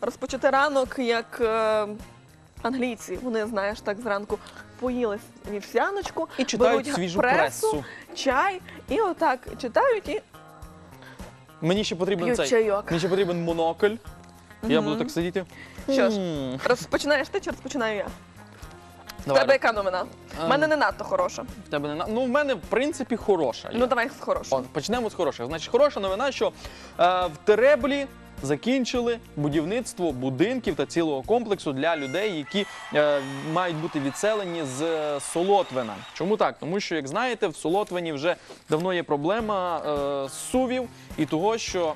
розпочати ранок як е, англійці. Вони, знаєш, так зранку поїли вівсяночку, І читають беруть свіжу пресу, чай, і отак читають і Мені ще потрібен п'ють цей. чайок. Мені ще потрібен монокль. Я буду так сидіти. Що ж, М, Розпочинаєш ти чи розпочинаю я? В давай. тебе яка новина? У Ем, мене не надто хороша. в тебе не на- Ну, в мене, в принципі, хороша. є. Ну давай з. О, почнемо з хороших. Значить, хороша новина, що е, в Тереблі закінчили будівництво будинків та цілого комплексу для людей, які е, мають бути відселені з е, Солотвина. Чому так? Тому що, як знаєте, в Солотвині вже давно є проблема е, сувів і того, що.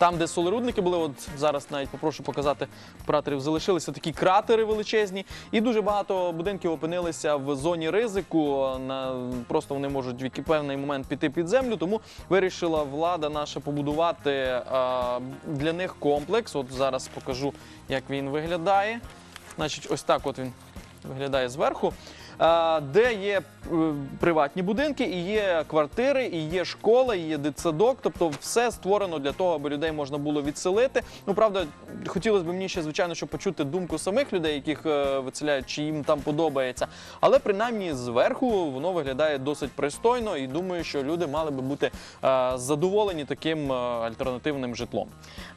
Там, де солерудники були, от зараз навіть попрошу показати пратерів, залишилися такі кратери величезні, і дуже багато будинків опинилися в зоні ризику. На просто вони можуть в певний момент піти під землю. Тому вирішила влада наша побудувати е, для них комплекс. От зараз покажу, як він виглядає. Значить, ось так от він виглядає зверху. Е, Де є е, приватні будинки, і є квартири, і є школа, і є дитсадок. Тобто все створено для того, аби людей можна було відселити. Ну правда, хотілося б мені ще, звичайно, щоб почути думку самих людей, яких е, виселяють, чи їм там подобається. Але принаймні зверху воно виглядає досить пристойно, і думаю, що люди мали би бути задоволені таким альтернативним житлом.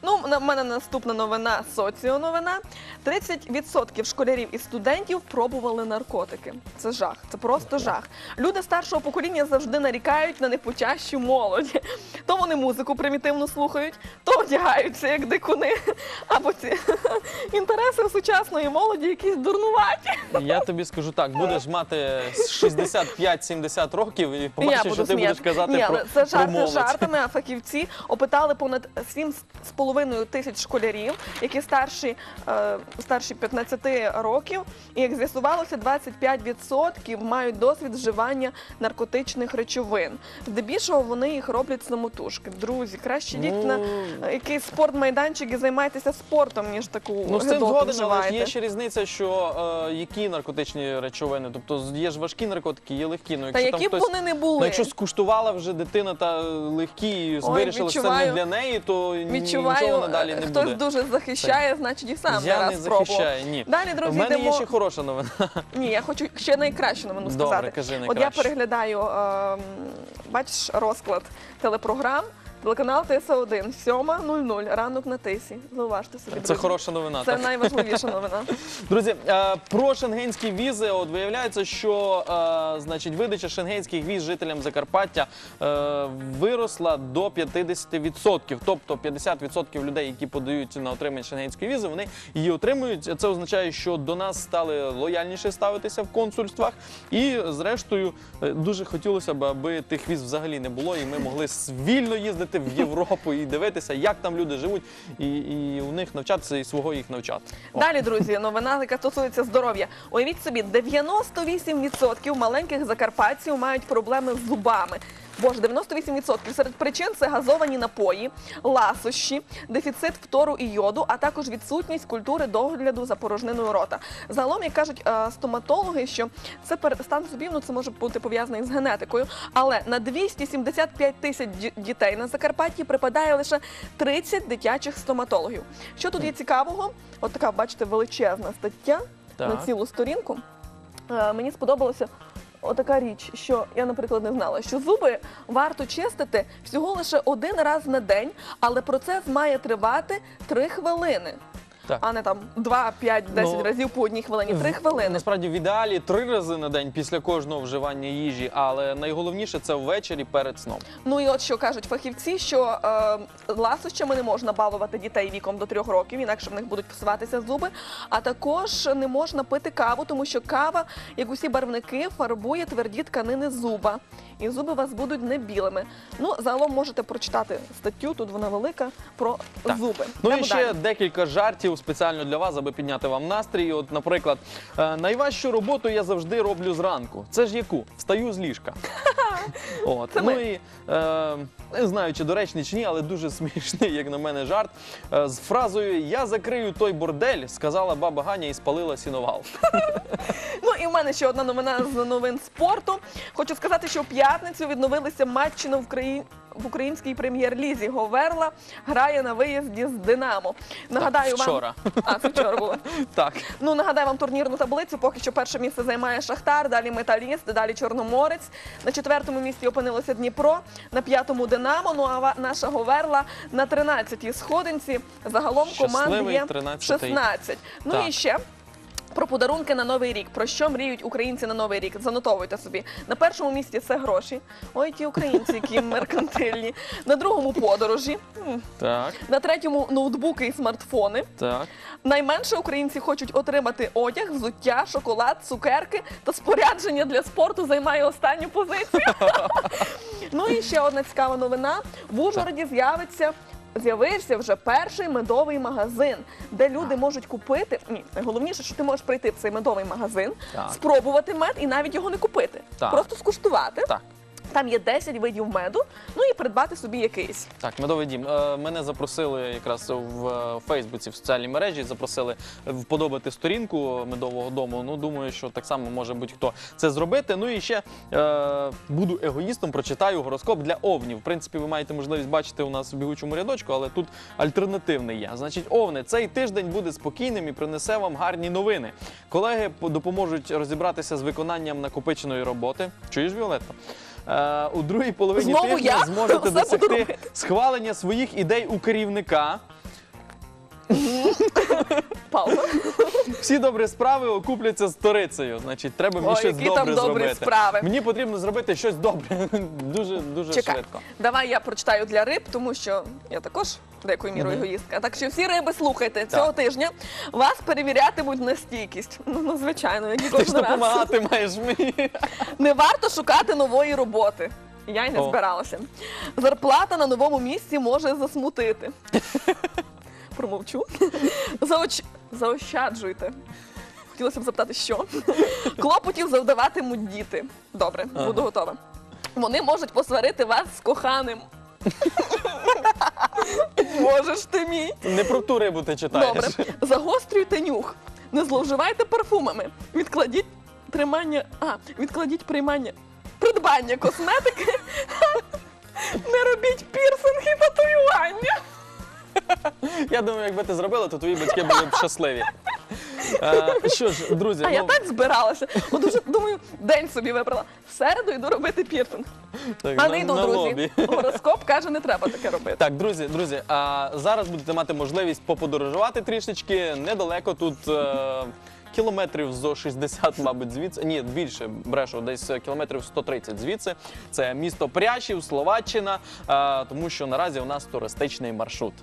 Ну, на мене наступна новина соціоновина. 30% школярів і студентів пробували наркотики. Це жах, це просто жах. Люди старшого покоління завжди нарікають на непочащу молодь. То вони музику примітивно слухають, то одягаються як дикуни. Або ці інтереси у сучасної молоді якісь дурнуваті. Я тобі скажу так: будеш мати 65-70 років і побачиш, що ти будеш казати Ні, про, але це про жарти молодь. жартами. А фахівці опитали понад 7,5 тисяч школярів, які старші, е, старші 15 років. І як з'ясувалося, 25% мають досвід вживання наркотичних речовин. Здебільшого вони їх роблять самотужки. Друзі, краще йдіть на Ну, якийсь спортмайданчик і займайтеся спортом, ніж таку Ну, з цим гидоту згоден, але ж вживаєте. є ще різниця, що е, які наркотичні речовини. Тобто є ж важкі наркотики, є легкі. Ну, Та якщо які там б хтось, вони не ну, були. якщо скуштувала вже дитина та легкі і вирішила, що це не відчуваю- для неї, то ні- Відчуваю, нічого надалі не хтось буде. дуже захищає, значить і сам Я не не раз спробував. захищаю, ні. Далі, В друзі, мене йдемо. є ще хороша новина. Ні, я хочу ще найкращу новину Добре, сказати. кажи От я найкраще. переглядаю, ем, бачиш розклад телепрограм. Телеканал ТС1, 7.00, ранок на тисі. Зауважте собі. Це друзі. хороша новина. Це так? найважливіша новина. Друзі, е, про шенгенські візи, от виявляється, що е, значить видача шенгенських віз жителям Закарпаття е, виросла до 50%. Тобто 50% людей, які подають на отримання шенгенської візи, вони її отримують. Це означає, що до нас стали лояльніше ставитися в консульствах. І зрештою дуже хотілося б, аби тих віз взагалі не було, і ми могли вільно їздити в Європу і дивитися, як там люди живуть, і, і у них навчатися і свого їх навчати. Далі, друзі, новина, яка стосується здоров'я. Уявіть собі, 98% маленьких закарпатців мають проблеми з зубами. Боже, 98%. Серед причин це газовані напої, ласощі, дефіцит фтору і йоду, а також відсутність культури догляду за порожниною рота. Загалом, як кажуть е, стоматологи, що це стан зубів, ну це може бути пов'язано із генетикою. Але на 275 тисяч ді- дітей на Закарпатті припадає лише 30 дитячих стоматологів. Що тут є цікавого? От така, бачите, величезна стаття на цілу сторінку. Е, Мені сподобалося отака річ, що я, наприклад, не знала, що зуби варто чистити всього лише один раз на день, але процес має тривати 3 хвилини. Так. А не там 2, 5, 10 Ну, разів по одній хвилині. 3 хвилини. Насправді в ідеалі три рази на день після кожного вживання їжі, але найголовніше це ввечері перед сном. Ну і от що кажуть фахівці, що е, ласощами не можна балувати дітей віком до трьох років, інакше в них будуть псуватися зуби. А також не можна пити каву, тому що кава, як усі барвники, фарбує тверді тканини зуба. І зуби у вас будуть не білими. Ну, загалом можете прочитати статтю, тут вона велика, про Так. зуби. Ну і ще далі. декілька жартів спеціально для вас, аби підняти вам настрій. От, наприклад, е, найважчу роботу я завжди роблю зранку. Це ж яку? Встаю з ліжка. От. Це ну ми. і е, не знаю, чи доречний чи ні, але дуже смішний, як на мене, жарт. Е, з фразою Я закрию той бордель, сказала баба Ганя і спалила сіновал. І в мене ще одна новина з новин спорту. Хочу сказати, що в п'ятницю відновилися матчі на Украї... в українській прем'єр-лізі. Говерла грає на виїзді з Динамо. Нагадаю вам вчора. А, це вчора було. Так. Ну нагадаю вам турнірну таблицю. Поки що перше місце займає Шахтар, далі Металіст, далі Чорноморець. На четвертому місці опинилося Дніпро, на п'ятому Динамо. Ну а наша Говерла на 13-й сходинці. Загалом команд Щасливий є 13-й. 16. Ну Так. і ще. Про подарунки на новий рік. Про що мріють українці на новий рік? Занотовуйте собі. На першому місці це гроші. Ой, ті українці, які меркантильні. На другому подорожі. Так, На третьому ноутбуки і смартфони. так. Найменше українці хочуть отримати одяг, взуття, шоколад, цукерки та спорядження для спорту займає останню позицію. ну і ще одна цікава новина: в Ужгороді з'явиться. З'явився вже перший медовий магазин, де люди можуть купити. Ні, найголовніше, що ти можеш прийти в цей медовий магазин, Так. спробувати мед і навіть його не купити. Так. Просто скуштувати. Так. Там є 10 видів меду, ну і придбати собі якийсь. Так, медовий дім. Е, Мене запросили якраз в е, Фейсбуці, в соціальній мережі, запросили вподобати сторінку медового дому. Ну, думаю, що так само може будь-хто це зробити. Ну і ще е, буду егоїстом, прочитаю гороскоп для овнів. В принципі, ви маєте можливість бачити у нас в бігучому рядочку, але тут альтернативний є. Значить, овни, цей тиждень буде спокійним і принесе вам гарні новини. Колеги допоможуть розібратися з виконанням накопиченої роботи. Чуєш, Віолетто? Е, у другій половині Знову тижня я? зможете Все буду досягти робити. схвалення своїх ідей у керівника. Всі добрі справи окупляться сторицею. Значить, треба мені Ой, щось які там добре добрі зробити. справи. Мені потрібно зробити щось добре. дуже дуже Чекай, швидко. давай я прочитаю для риб, тому що я також деякою мірою егоїстка. Так що всі риби слухайте цього тижня. Вас перевірятимуть на стійкість. Ну, ну звичайно, як і Ти ж кожен раз. допомагати маєш мені. Не варто шукати нової роботи. Я й не О. збиралася. Зарплата на новому місці може засмутити. Промовчу. Заоч... Заощаджуйте. Хотілося б запитати, що? Клопотів завдаватимуть діти. Добре, Ага. буду готова. Вони можуть посварити вас з коханим. Можеш ти мій. Не про ту рибу ти читаєш. Добре. Загострюйте нюх. Не зловживайте парфумами. Відкладіть тримання. А, відкладіть приймання. Придбання косметики. Не робіть пірсинги і татуювання. Я думаю, якби ти зробила, то твої батьки були б щасливі. Е, що ж, друзі, А я ну, так збиралася. От уже думаю, день собі вибрала. В середу йду робити пірсинг. так, А на- не йду, на друзі. лобі. Гороскоп каже, не треба таке робити. Так, друзі, друзі, а зараз будете мати можливість поподорожувати трішечки недалеко тут. Е, Кілометрів зо 60, мабуть, звідси. Ні, більше брешу, десь кілометрів 130 звідси. Це місто Прящів, Словаччина, е, тому що наразі у нас туристичний маршрут.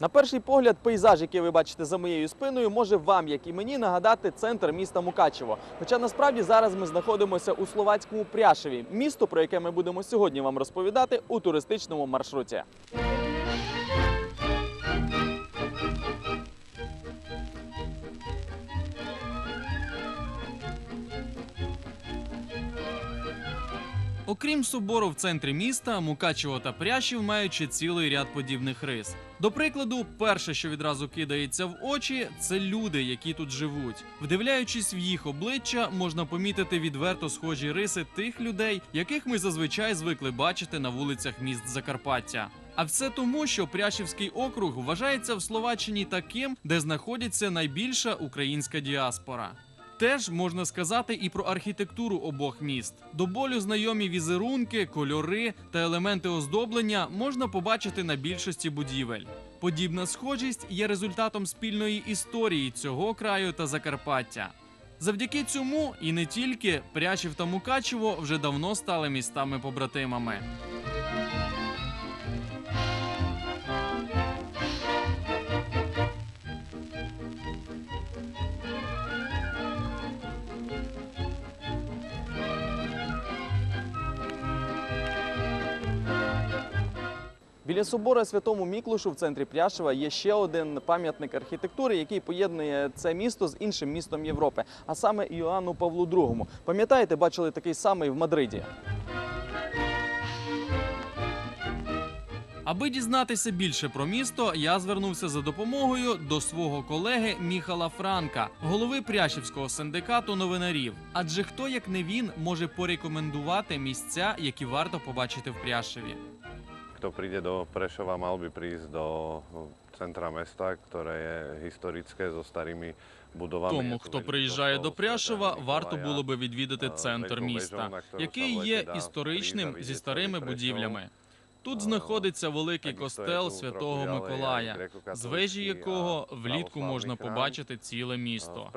На перший погляд, пейзаж, який ви бачите за моєю спиною, може вам, як і мені, нагадати центр міста Мукачево. Хоча насправді зараз ми знаходимося у словацькому Пряшеві, місто, про яке ми будемо сьогодні вам розповідати у туристичному маршруті. Окрім собору в центрі міста, Мукачево та Прящів мають ще цілий ряд подібних рис. До прикладу, перше, що відразу кидається в очі, це люди, які тут живуть. Вдивляючись в їх обличчя, можна помітити відверто схожі риси тих людей, яких ми зазвичай звикли бачити на вулицях міст Закарпаття. А все тому, що Прящівський округ вважається в Словаччині таким, де знаходиться найбільша українська діаспора. Теж можна сказати і про архітектуру обох міст. До болю знайомі візерунки, кольори та елементи оздоблення можна побачити на більшості будівель. Подібна схожість є результатом спільної історії цього краю та Закарпаття. Завдяки цьому і не тільки Прячів та Мукачево вже давно стали містами-побратимами. Біля собора Святому Міклушу в центрі Пряшева є ще один пам'ятник архітектури, який поєднує це місто з іншим містом Європи, а саме Іоанну Павлу II. Пам'ятаєте, бачили такий самий в Мадриді. Аби дізнатися більше про місто, я звернувся за допомогою до свого колеги Міхала Франка, голови Прящівського синдикату новинарів. Адже хто як не він може порекомендувати місця, які варто побачити в Пряшеві. Kto príde do Prešova, mal by prísť do centra mesta, ktoré je historické so starými budovami. Тому, хто приїжджає до svätého варто було би відвідати е, центр міста, який є історичним зі старими будівлями. Тут знаходиться великий костел святого Миколая, з вежі якого влітку можна побачити ціле місто.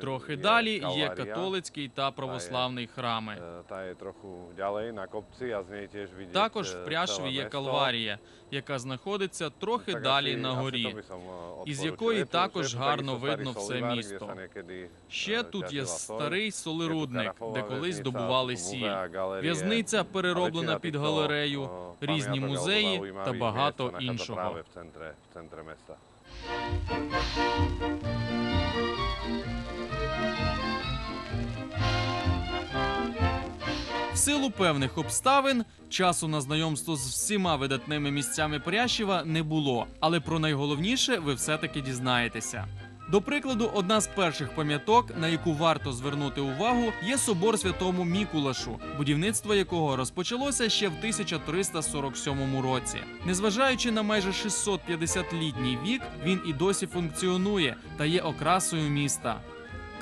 Трохи далі є католицький та православний храми. е, Також е, в Пряшеві ціле є. Калварія, яка знаходиться трохи далі на горі. е, із якої також гарно видно все місто. Ще е, тут є старий солерудник, де колись добували сіль. В'язниця перероблена під галерею, різні музеї та багато іншого. В силу певних обставин часу на знайомство з всіма видатними місцями Прящева не було, але про найголовніше ви все-таки дізнаєтеся. До прикладу, одна з перших пам'яток, на яку варто звернути увагу, є собор святому Мікулашу, будівництво якого розпочалося ще в 1347 році. Незважаючи на майже 650-літній вік, він і досі функціонує та є окрасою міста.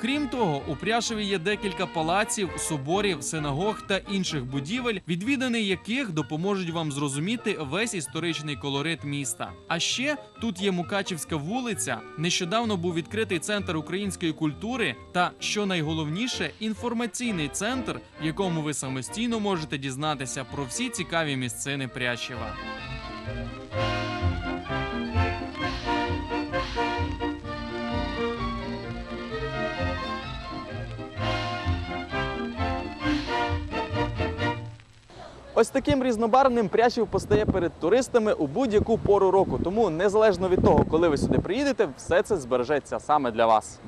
Крім того, у Пряшеві є декілька палаців, соборів, синагог та інших будівель, відвідини яких допоможуть вам зрозуміти весь історичний колорит міста. А ще тут є Мукачівська вулиця. Нещодавно був відкритий центр української культури та, що найголовніше, інформаційний центр, в якому ви самостійно можете дізнатися про всі цікаві місцини Прящева. Ось таким різнобарвним Прящів постає перед туристами у будь-яку пору року. Тому незалежно від того, коли ви сюди приїдете, все це збережеться саме для вас.